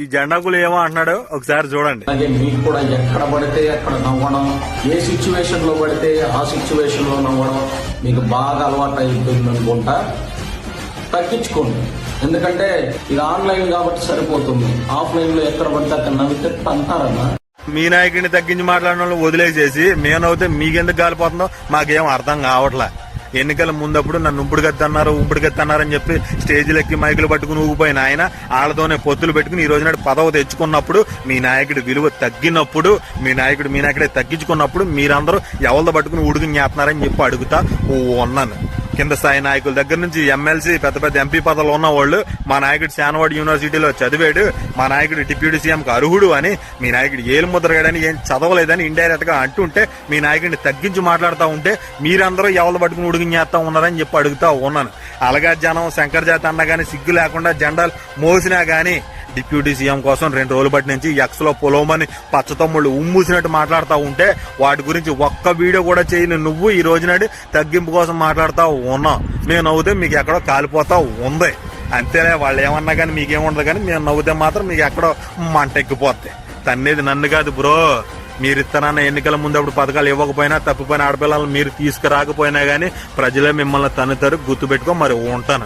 ఈ జెండాకులు ఏమో అంటున్నాడు ఒకసారి చూడండి. అలాగే మీకు కూడా ఎక్కడ పడితే అక్కడ నవ్వడం ఏ సిచ్యువేషన్లో పడితే ఆ సిచ్యువేషన్లో నవ్వడం మీకు బాగా అలవాటు అయిపోయింది అనుకుంటా. తగ్గించుకోండి. ఎందుకంటే ఇది ఆన్లైన్ కాబట్టి సరిపోతుంది. ఆఫ్లైన్లో ఎక్కడ పడితే అక్కడ నవ్వితే అంటారన్నా మీ నాయకుడిని తగ్గించి మాట్లాడిన వాళ్ళు వదిలేసేసి మేము నవ్వుతే మీకెందుకు కాలిపోతుందో మాకేం అర్థం కావట్లే. ఎన్నికల ముందప్పుడు నన్ను ఉంపుడు గత్తన్నారు ఉంపుడు గత్తన్నారని చెప్పి స్టేజీలెక్కి ఎక్కి మైకులు పట్టుకుని ఊగిపోయిన ఆయన వాళ్ళతోనే పొత్తులు పెట్టుకుని ఈ రోజు నాడు పదవి తెచ్చుకున్నప్పుడు మీ నాయకుడి విలువ తగ్గినప్పుడు మీ నాయకుడు మీ నాయకుడే తగ్గించుకున్నప్పుడు మీరందరూ ఎవరితో పట్టుకుని ఉడుకుని చేస్తున్నారని చెప్పి అడుగుతా ఓ ఉన్నాను కింద స్థాయి నాయకుల దగ్గర నుంచి ఎమ్మెల్సీ పెద్ద పెద్ద ఎంపీ పదవులు ఉన్న వాళ్ళు మా నాయకుడు శానవాడ్ యూనివర్సిటీలో చదివాడు మా నాయకుడు డిప్యూటీ సీఎంకి అర్హుడు అని మీ నాయకుడు ఏలు ముద్రగాడని ఏం చదవలేదని ఇండైరెక్ట్గా అంటుంటే మీ నాయకుడిని తగ్గించి మాట్లాడుతూ ఉంటే మీరందరూ ఎవరు పట్టుకుని ఉడికి చేస్తా ఉన్నారని చెప్పి అడుగుతా ఉన్నాను. అలాగా జనం శంకర్ జాతి అన్నా కానీ సిగ్గు లేకుండా జెండాలు మోసినా కానీ డిప్యూటీ సీఎం కోసం రెండు రోజుల బట్టి నుంచి ఎక్స్లో పొలవమని పచ్చతమ్ముళ్ళు ఉమ్మూసినట్టు మాట్లాడుతూ ఉంటే వాటి గురించి ఒక్క వీడియో కూడా చేయని. నువ్వు ఈ రోజునాడు తగ్గింపు కోసం మాట్లాడుతూ ఉన్నావు మేము నవ్వుతే మీకు ఎక్కడో కాలిపోతా ఉంది. అంతేలే వాళ్ళు ఏమన్నా కానీ మీకేముండదు కానీ మేము నవ్వుతే మాత్రం మీకు ఎక్కడో మంట ఎక్కిపోద్ది. తన్నేది నన్ను కాదు బ్రో. మీరు ఇస్తానన్న ఎన్నికల ముందు అప్పుడు పథకాలు ఇవ్వకపోయినా తప్పిపోయిన ఆడపిల్లలు మీరు తీసుకురాకపోయినా కానీ ప్రజలే మిమ్మల్ని తన్నుతారు. గుర్తుపెట్టుకో మరి ఉంటాను.